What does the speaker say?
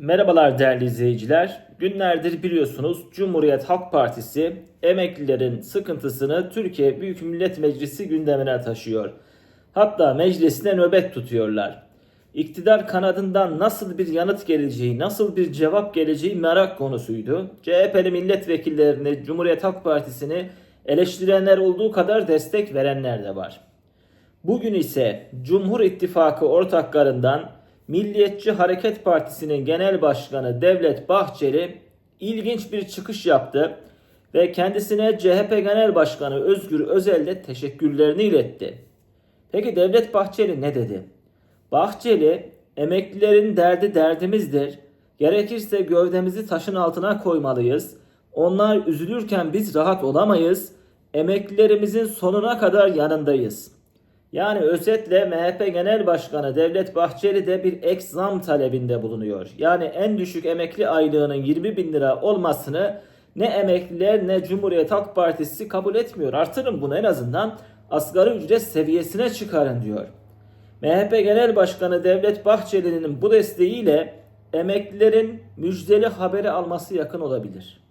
Merhabalar değerli izleyiciler. Günlerdir biliyorsunuz Cumhuriyet Halk Partisi emeklilerin sıkıntısını Türkiye Büyük Millet Meclisi gündemine taşıyor. Hatta meclisine nöbet tutuyorlar. İktidar kanadından nasıl bir yanıt geleceği, nasıl bir cevap geleceği merak konusuydu. CHP'li milletvekillerini, Cumhuriyet Halk Partisi'ni eleştirenler olduğu kadar destek verenler de var. Bugün ise Cumhur İttifakı ortaklarından Milliyetçi Hareket Partisi'nin genel başkanı Devlet Bahçeli ilginç bir çıkış yaptı ve kendisine CHP Genel Başkanı Özgür Özel de teşekkürlerini iletti. Peki Devlet Bahçeli ne dedi? Bahçeli emeklilerin derdi derdimizdir. Gerekirse gövdemizi taşın altına koymalıyız. Onlar üzülürken biz rahat olamayız. Emeklilerimizin sonuna kadar yanındayız.'' Yani özetle MHP Genel Başkanı Devlet Bahçeli de bir ek zam talebinde bulunuyor. Yani en düşük emekli aylığının 20 bin lira olmasını ne emekliler ne Cumhuriyet Halk Partisi kabul etmiyor. Artırın bunu en azından asgari ücret seviyesine çıkarın diyor. MHP Genel Başkanı Devlet Bahçeli'nin bu desteğiyle emeklilerin müjdeli haberi alması yakın olabilir.